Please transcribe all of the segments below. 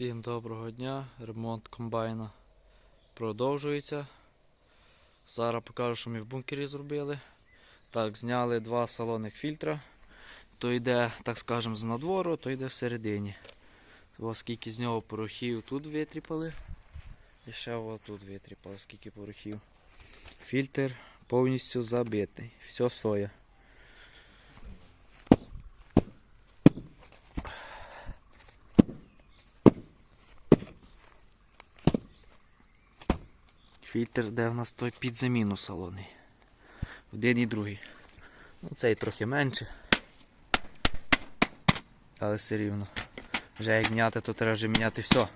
Всім доброго дня. Ремонт комбайна продовжується. Зараз покажу, що ми в бункері зробили. Так, зняли два салонних фільтра. То йде, так скажемо, з надвору, то йде всередині. Ось скільки з нього порохів тут витріпали. І ще тут витріпали, скільки порохів. Фільтр повністю забитий. Все соя. Фільтр, де в нас той під заміну салонний. Один і другий. Ну, цей трохи менше. Але все рівно. Вже як міняти, то треба вже міняти все.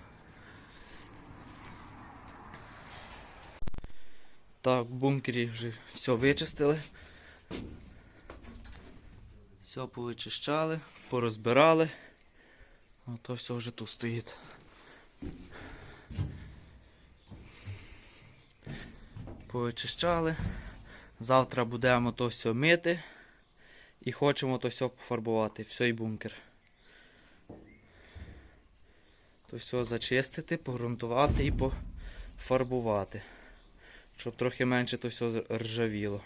Так, в бункері вже все вичистили. Все повичищали, порозбирали. Ото все вже тут стоїть. Повичищали. Завтра будемо то все мити і хочемо то все пофарбувати, все і бункер. То все зачистити, погрунтувати і пофарбувати. Щоб трохи менше то все ржавіло.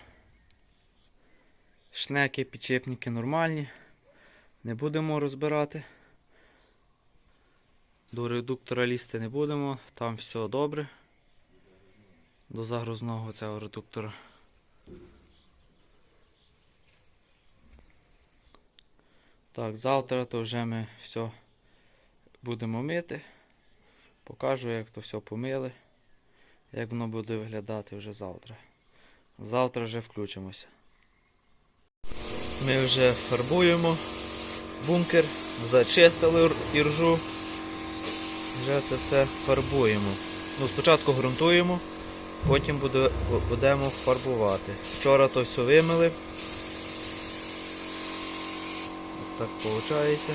Шнеки, підчепники нормальні. Не будемо розбирати. До редуктора лізти не будемо, там все добре. До загрузного цього редуктора. Так, завтра то вже ми все будемо мити. Покажу, як то все помили, як воно буде виглядати вже завтра. Завтра вже включимося. Ми вже фарбуємо бункер, зачистили іржу. Вже це все фарбуємо. Ну, спочатку ґрунтуємо, потім будемо фарбувати. Вчора то все вимили. От так виходить.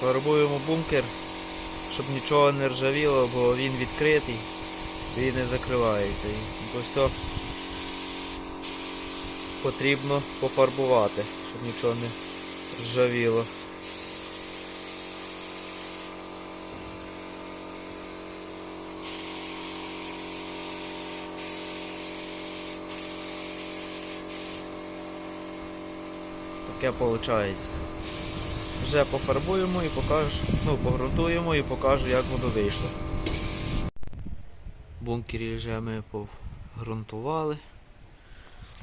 Фарбуємо бункер, щоб нічого не ржавіло, бо він відкритий, він не закривається. І то потрібно пофарбувати, щоб нічого не ржавіло. Таке виходить. Вже пофарбуємо і покажу, ну, погрунтуємо і покажу, як воно вийшло. Бункері вже ми погрунтували.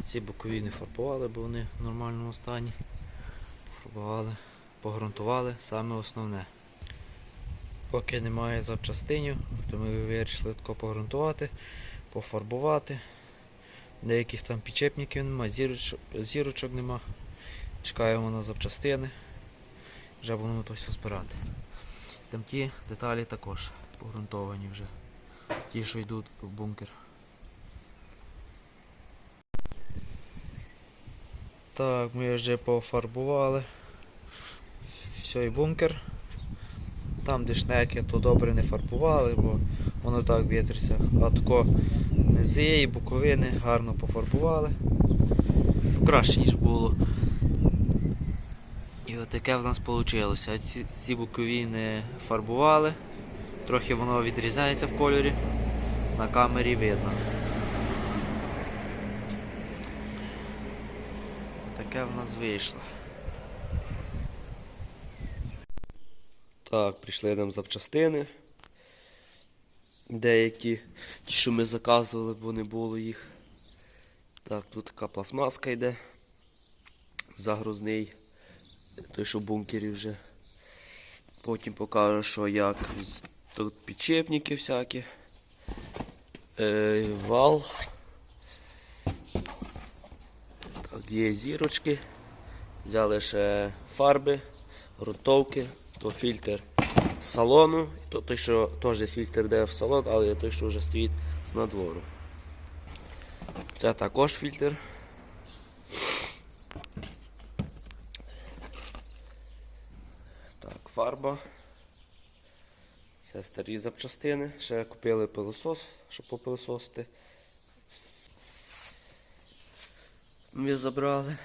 Ці бокові не фарбували, бо вони в нормальному стані. Фарбували, погрунтували саме основне. Поки немає запчастинів, то ми вирішили тако погрунтувати, пофарбувати. Деяких там підчепників нема, зірочок, зірочок нема. Чекаємо на запчастини. Вже будемо то все збирати. Там ті деталі також погрунтовані вже. Ті, що йдуть в бункер. Так, ми вже пофарбували. Все і бункер. Там, де шнеки, то добре не фарбували, бо воно так вітриться. А тако низи і боковини гарно пофарбували. Краще, ніж було. І от в нас вийшло. Ці, ці бокові фарбували, трохи воно відрізається в кольорі, на камері видно. Таке в нас вийшло. Так, прийшли нам запчастини. Деякі, ті, що ми заказували, бо не було їх. Так, тут така пластмаска йде. Загрузний. Той, що в бункері вже. Потім покажу, що як. Тут підчепники всякі. Е, вал. Є зірочки. Взяли ще фарби, грунтовки, то фільтр салону, то той, що теж фільтр йде в салон, але той, що вже стоїть з надвору. Це також фільтр. Так, фарба. Це старі запчастини. Ще купили пилосос, щоб попилососити. Ми забрали.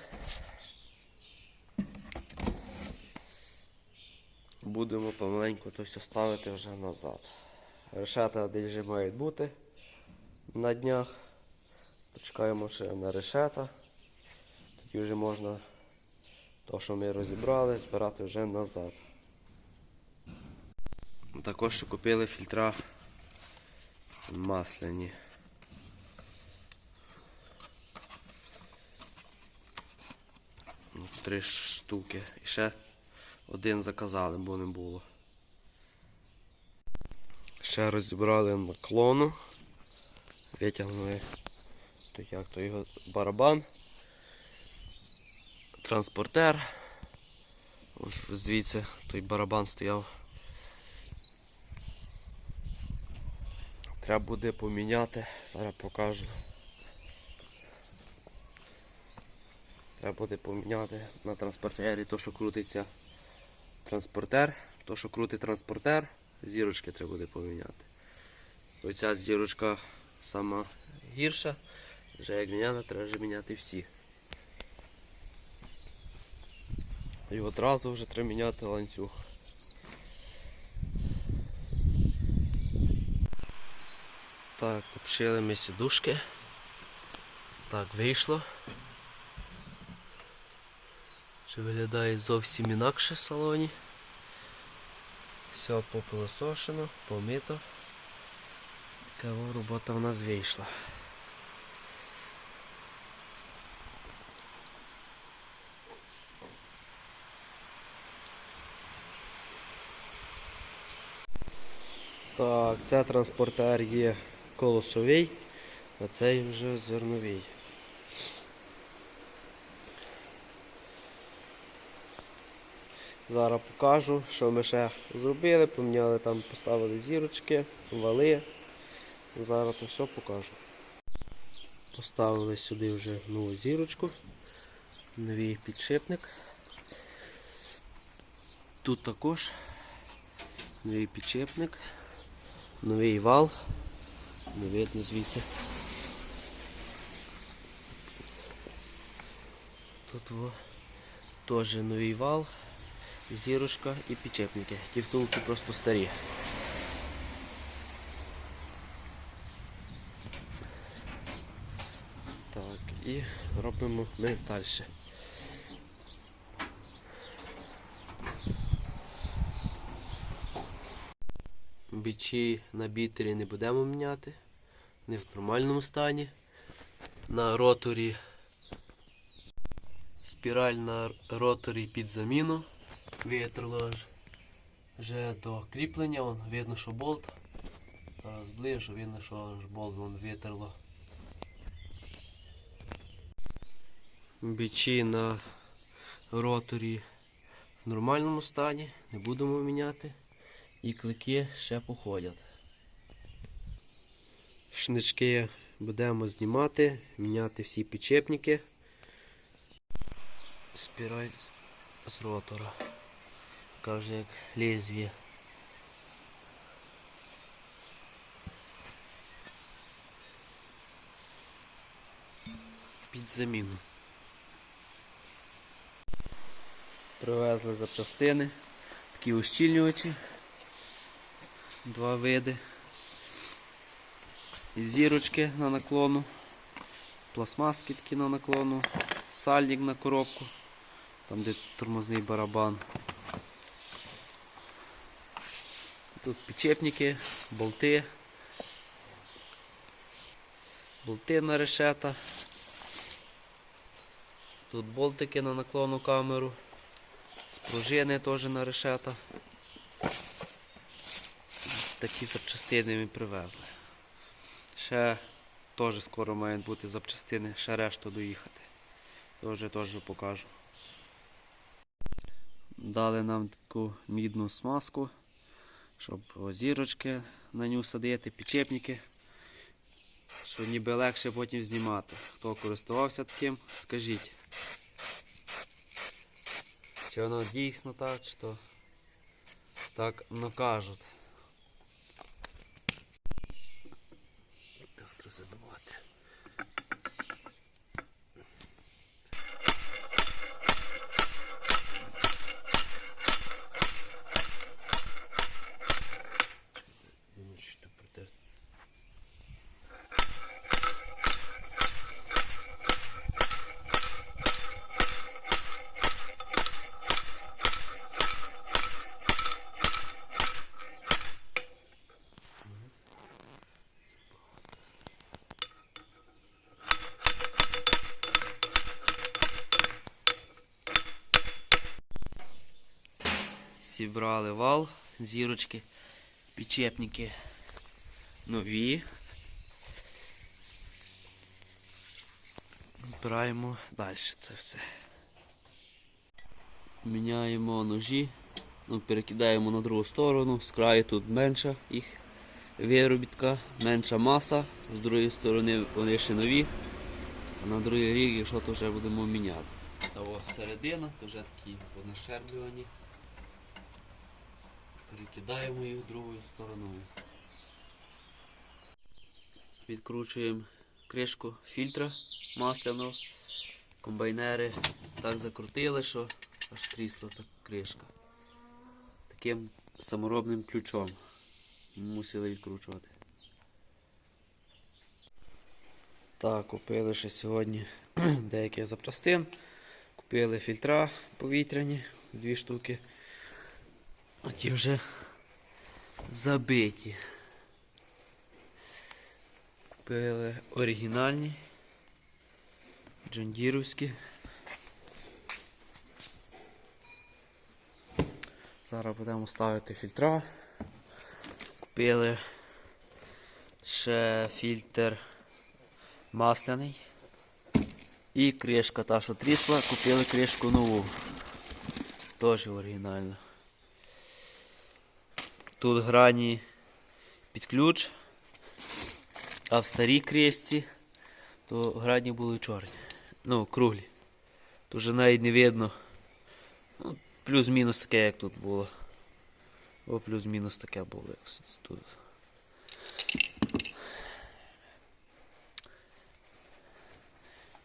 Будемо помаленьку то все ставити вже назад. Решета десь мають бути на днях. Почекаємо ще на решета. Тоді вже можна то, що ми розібрали, збирати вже назад. Також купили фільтра масляні. Три штуки. І ще один заказали, бо не було. Ще розібрали наклону. Витягнули то як то його барабан. Транспортер. Ось звідси той барабан стояв. Треба буде поміняти, зараз покажу. Треба буде поміняти на транспортері то, що крутиться транспортер, то, що крутить транспортер, зірочки треба буде поміняти. Оця зірочка сама гірша, вже як міняти, треба вже міняти всі. І одразу вже треба міняти ланцюг. Так, обшили ми сідушки. Так, вийшло. Ще виглядає зовсім інакше в салоні. Все попилосошено, помито. Така робота в нас вийшла. Так, це транспортер є колосовий, а цей вже зерновий. Зараз покажу, що ми ще зробили, поміняли там, поставили зірочки, вали. Зараз то все покажу. Поставили сюди вже нову зірочку, новий підшипник. Тут також новий підшипник, новий вал, не видно звідси. Тут теж новий вал, зірочка і підшипники. Ті втулки просто старі. Так, і робимо ми далі. Бічі на бітері не будемо міняти. Не в нормальному стані. На роторі спіраль на роторі під заміну. Витерло аж вже до кріплення, вон, видно, що болт. Зараз ближу, видно, що болт вон витерло. Бічі на роторі в нормальному стані, не будемо міняти. І клики ще походять. Шнички будемо знімати, міняти всі підчепники. Спіраль з ротора. Каже як лезвіє. Під заміну. Привезли запчастини, такі ущільнювачі, два види. Зірочки на наклону, пластмаски такі на наклону, сальник на коробку, там де тормозний барабан. Тут підчепники, болти, болти на решета. Тут болтики на наклонну камеру. Спружини теж на решета. Такі запчастини ми привезли. Ще теж скоро мають бути запчастини, ще решту доїхати. Теж теж покажу. Дали нам таку мідну смазку, щоб зірочки на нього садити, підчепники. Що ніби легше потім знімати. Хто користувався таким, скажіть. Чи воно дійсно так, чи то так накажуть. Зібрали вал, зірочки, підчепники нові. Збираємо далі це все. Міняємо ножі, ну, перекидаємо на другу сторону, з краю тут менша їх виробітка, менша маса, з другої сторони вони ще нові, а на другий рік, якщо то вже будемо міняти. А ось середина, то вже такі понашерблювані. Перекидаємо їх другою стороною. Відкручуємо кришку фільтра масляного. Комбайнери так закрутили, що аж трісла та кришка. Таким саморобним ключом мусили відкручувати. Так, купили ще сьогодні деяких запчастин. Купили фільтра повітряні, дві штуки. А ті вже забиті. Купили оригінальні. Джондірівські. Зараз будемо ставити фільтра. Купили ще фільтр масляний. І кришка та, що трісла, купили кришку нову. Теж оригінальна. Тут грані під ключ, а в старій кресті то грані були чорні. Ну, круглі. Тут вже навіть не видно. Ну, плюс-мінус таке, як тут було. О, плюс-мінус таке було, як тут.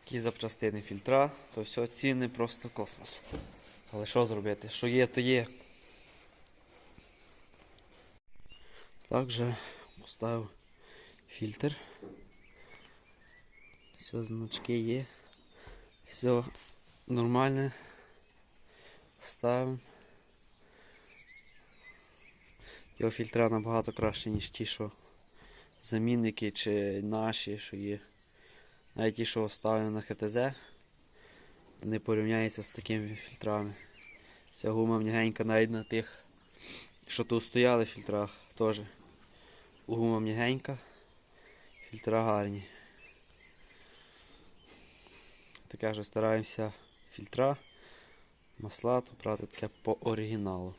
Такі запчастини фільтра, то все ціни просто космос. Але що зробити? Що є, то є. Також поставив фільтр. Все, значки є. Все нормальне. Ставимо. Його фільтра набагато краще, ніж ті, що замінники чи наші, що є. Навіть ті, що ставимо на ХТЗ, не порівняються з такими фільтрами. Ця гума м'ягенька навіть на тих, що тут стояли в фільтрах теж. Гума м'ягенька, фільтра гарні. Таке ж стараємося фільтра, масла, то брати таке по оригіналу.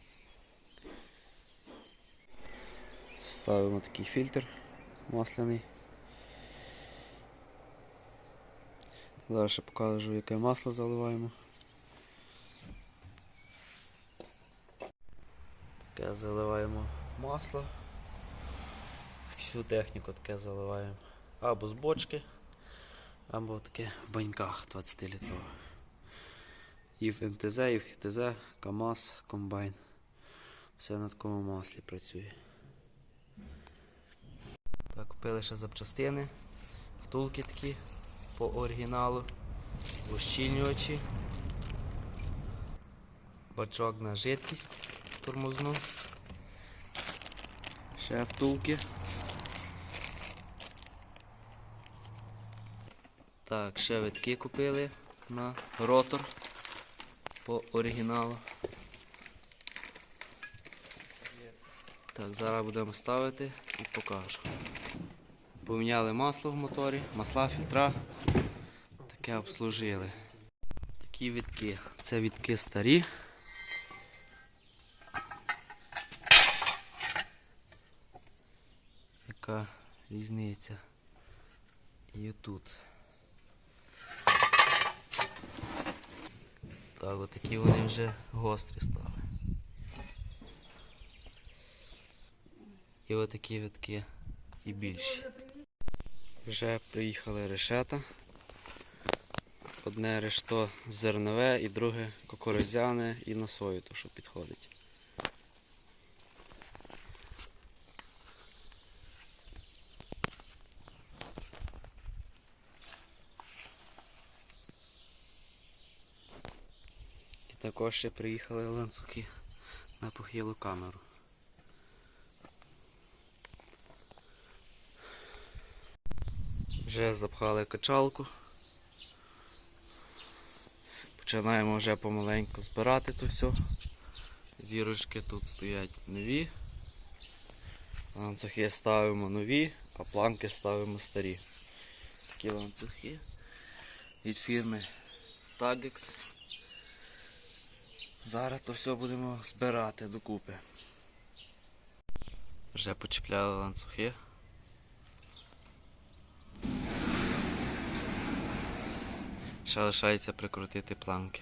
Ставимо такий фільтр масляний. Зараз ще покажу, яке масло заливаємо. Таке заливаємо масло. Всю техніку таке заливаємо. Або з бочки, або таке в баньках 20 літрових. І в МТЗ, і в ХТЗ, КАМАЗ, комбайн. Все на такому маслі працює. Так, купили ще запчастини, втулки такі по оригіналу, ущільнювачі, бачок на жидкість тормозну, ще втулки. Так, ще витки купили на ротор по оригіналу. Так, зараз будемо ставити і покажу. Поміняли масло в моторі, масла, фільтра. Таке обслужили. Такі відки. Це відки старі. Яка різниця? І тут. Так, отакі вони вже гострі стали. І отакі витки і більші. Вже приїхали решета. Одне решто зернове і друге кукурузяне і на сою, то що підходить. Також ще приїхали ланцюги на похилу камеру. Вже запхали качалку. Починаємо вже помаленьку збирати то все. Зірочки тут стоять нові. Ланцюги ставимо нові, а планки ставимо старі. Такі ланцюги від фірми Tagex. Зараз то все будемо збирати докупи. Вже почіпляли ланцюги. Ще лишається прикрутити планки.